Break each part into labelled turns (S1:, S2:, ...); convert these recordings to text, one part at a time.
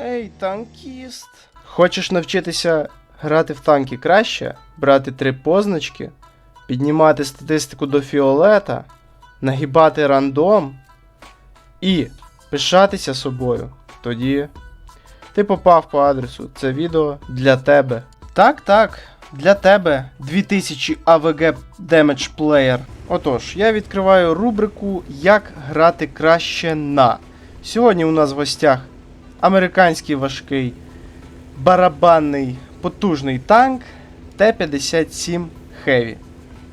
S1: Ей, танкіст. Хочеш навчитися грати в танки краще, брати три позначки, піднімати статистику до фіолета, нагибати рандом і пишатися собою. Тоді ти попав по адресу. Це відео для тебе. Так, так, для тебе 2000 AVG Damage Player. Отож, я відкриваю рубрику Як грати краще на. Сьогодні у нас в гостях американський важкий барабанний потужний танк Т-57 Heavy.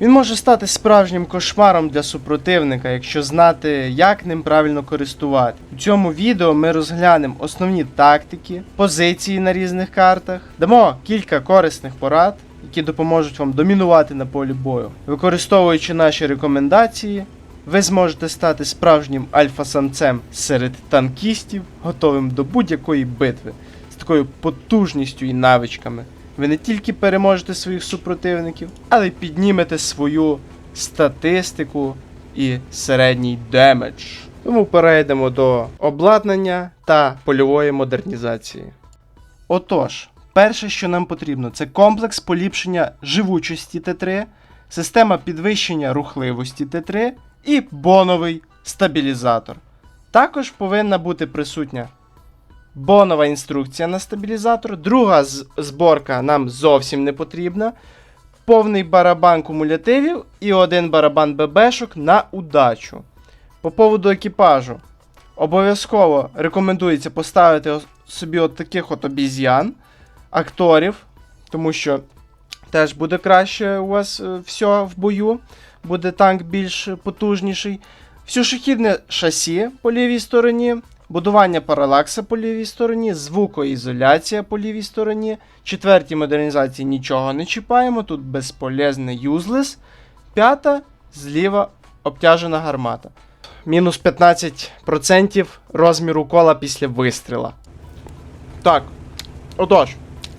S1: Він може стати справжнім кошмаром для супротивника, якщо знати, як ним правильно користувати. У цьому відео ми розглянемо основні тактики, позиції на різних картах, дамо кілька корисних порад, які допоможуть вам домінувати на полі бою. Використовуючи наші рекомендації, ви зможете стати справжнім альфа-самцем серед танкістів, готовим до будь-якої битви, з такою потужністю і навичками. Ви не тільки переможете своїх супротивників, але й піднімете свою статистику і середній демедж. Тому перейдемо до обладнання та польової модернізації. Отож, перше, що нам потрібно, це комплекс поліпшення живучості Т3, система підвищення рухливості Т3 і боновий стабілізатор. Також повинна бути присутня бонова інструкція на стабілізатор. Друга зборка нам зовсім не потрібна. Повний барабан кумулятивів і один барабан ББшок на удачу. По поводу екіпажу. Обов'язково рекомендується поставити собі от таких от обіз'ян, акторів, тому що теж буде краще у вас е, все в бою, буде танк більш потужніший. Всюшохідне шасі по лівій стороні, будування паралакса по лівій стороні, звукоізоляція по лівій стороні. Четвертій модернізації нічого не чіпаємо, тут безполезне юзлес. П'ята зліва обтяжена гармата. Мінус 15% розміру кола після вистріла. Так. Отож,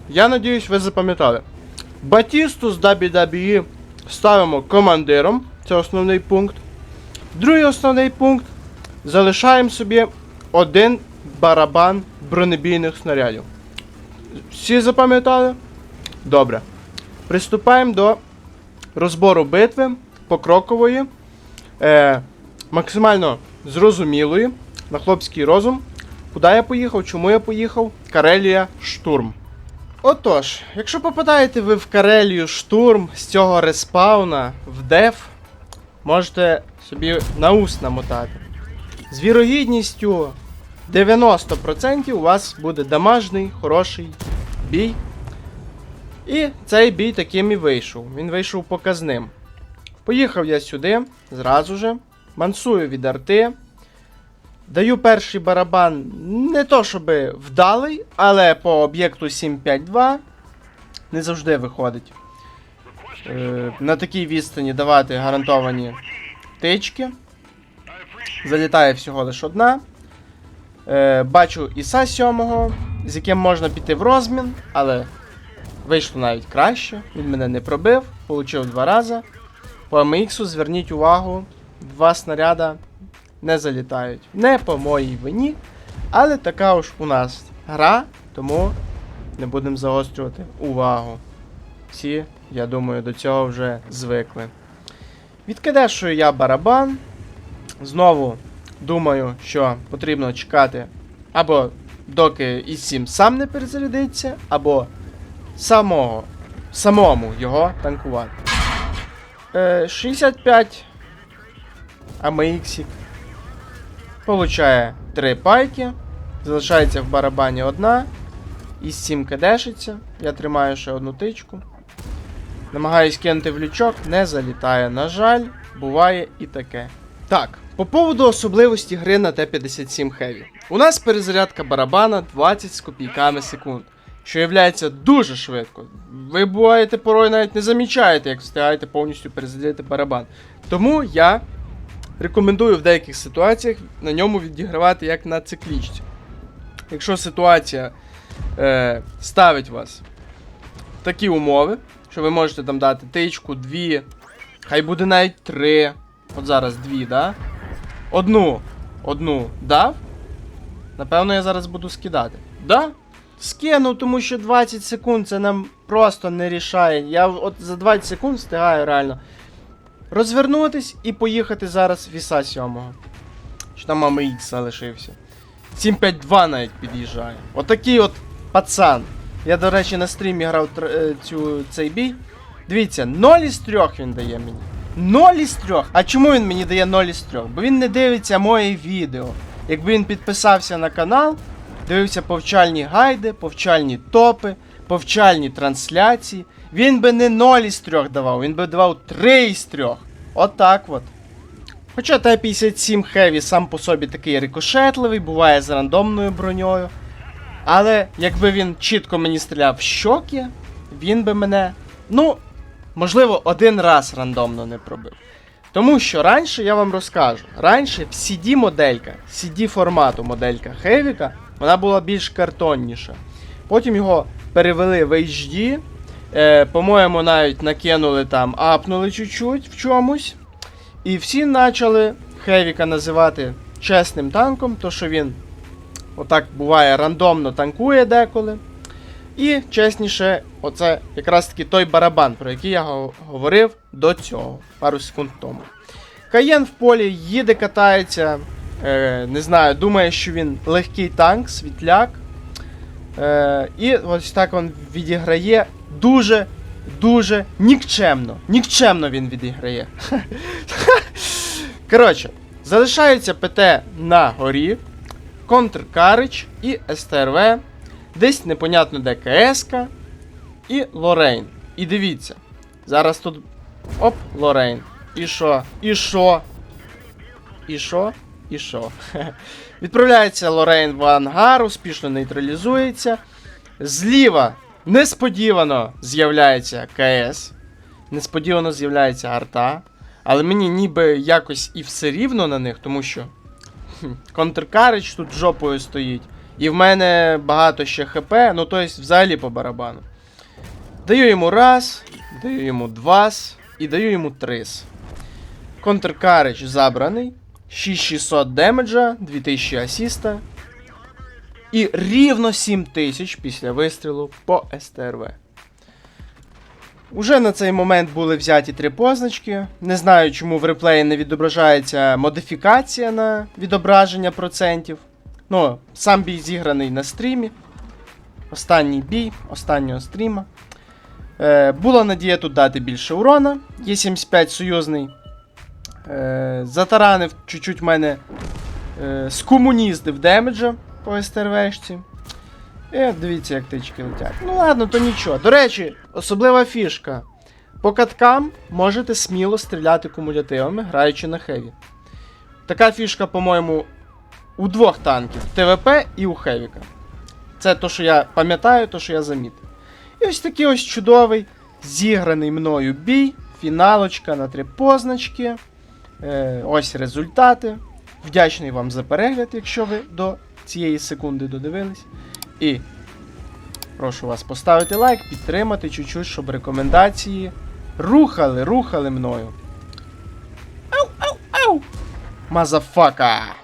S1: я надіюсь, ви запам'ятали. Батісту з WWE ставимо командиром. Це основний пункт. Другий основний пункт. Залишаємо собі один барабан бронебійних снарядів. Всі запам'ятали? Добре. Приступаємо до розбору битви покрокової, е, максимально зрозумілої, на хлопський розум. Куди я поїхав? Чому я поїхав? Карелія штурм. Отож, якщо попадаєте ви в Карелію штурм з цього респауна в деф, можете собі на ус намотати. З вірогідністю 90% у вас буде дамажний, хороший бій. І цей бій таким і вийшов. Він вийшов показним. Поїхав я сюди, зразу же. Мансую від арти. Даю перший барабан не то щоб вдалий, але по об'єкту 752 не завжди виходить. Е, на такій відстані давати гарантовані тички. Залітає всього лише одна. Е, бачу Іса 7, з яким можна піти в розмін, але вийшло навіть краще. Він мене не пробив, получив два рази. По АМХ зверніть увагу, два снаряда не залітають. Не по моїй вині, але така уж у нас гра, тому не будемо загострювати увагу. Всі, я думаю, до цього вже звикли. Відкидешую я барабан. Знову думаю, що потрібно чекати або доки із 7 сам не перезарядиться, або самого, самому його танкувати. Е, 65 АМХ Получає 3 пайки. Залишається в барабані одна. Із 7 кадешиться. Я тримаю ще одну тичку. Намагаюсь кинути в лючок, не залітає. На жаль, буває і таке. Так, по поводу особливості гри на Т-57 Heavy. У нас перезарядка барабана 20 з копійками секунд, що є дуже швидко. Ви буваєте порой навіть не замічаєте, як встигаєте повністю перезарядити барабан. Тому я рекомендую в деяких ситуаціях на ньому відігравати як на циклічці. Якщо ситуація е, ставить вас в такі умови, що ви можете там дати тичку, дві, хай буде навіть три. От зараз дві, да? Одну, одну дав. Напевно, я зараз буду скидати. Да? Скинув, тому що 20 секунд це нам просто не рішає. Я от за 20 секунд встигаю реально розвернутись і поїхати зараз в Іса 7. Що там мами Ікс залишився. 752 навіть під'їжджає. Отакий от пацан. Я, до речі, на стрімі грав е, цю, цей бій. Дивіться, 0 із 3 він дає мені. 0 із 3. А чому він мені дає 0 із 3? Бо він не дивиться моє відео. Якби він підписався на канал, дивився повчальні гайди, повчальні топи, повчальні трансляції, він би не 0 із 3 давав, він би давав 3 із 3. Отак от. Хоча Т-57 Heavy сам по собі такий рикошетливий, буває з рандомною броньою. Але якби він чітко мені стріляв в щоки, він би мене, ну, можливо, один раз рандомно не пробив. Тому що раніше я вам розкажу, раніше в CD моделька, CD формату моделька Хевіка, вона була більш картонніша. Потім його перевели в HD. Е, по-моєму, навіть накинули там, апнули чуть-чуть в чомусь. І всі почали Хевіка називати чесним танком, то що він отак буває рандомно танкує деколи. І чесніше, оце якраз таки той барабан, про який я говорив до цього, пару секунд тому. Каєн в полі їде, катається, е, не знаю, думає, що він легкий танк, світляк. Е, і ось так він відіграє дуже, дуже нікчемно. Нікчемно він відіграє. Коротше, залишається ПТ на горі, контркарич і СТРВ, десь непонятно де КСК і Лорейн. І дивіться, зараз тут. Оп, Лорейн. І що? І що? І що? І що? Відправляється Лорейн в ангар, успішно нейтралізується. Зліва несподівано з'являється КС. Несподівано з'являється арта. Але мені ніби якось і все рівно на них, тому що контркарич тут жопою стоїть. І в мене багато ще ХП, ну тобто взагалі по барабану. Даю йому раз, даю йому два і даю йому трис. Контркарич забраний. 6600 демеджа, 2000 асіста. І рівно 7000 після вистрілу по СТРВ. Уже на цей момент були взяті три позначки. Не знаю, чому в реплеї не відображається модифікація на відображення процентів. Ну, сам бій зіграний на стрімі. Останній бій, останнього стріма. Е, була надія тут дати більше урона. Є 75 союзний. Е, затаранив чуть-чуть мене е, скомуніздив демеджа по СТРВшці. І дивіться, як тички летять. Ну ладно, то нічого. До речі, особлива фішка. По каткам можете сміло стріляти кумулятивами, граючи на хеві. Така фішка, по-моєму, у двох танків ТВП і у Хевіка. Це то, що я пам'ятаю, то, що я замітив. І ось такий ось чудовий, зіграний мною бій, фіналочка на три позначки. Е, ось результати. Вдячний вам за перегляд, якщо ви до цієї секунди додивились. І прошу вас поставити лайк, підтримати чуть-чуть, щоб рекомендації рухали, рухали мною. Ау, ау, ау! Мазафака!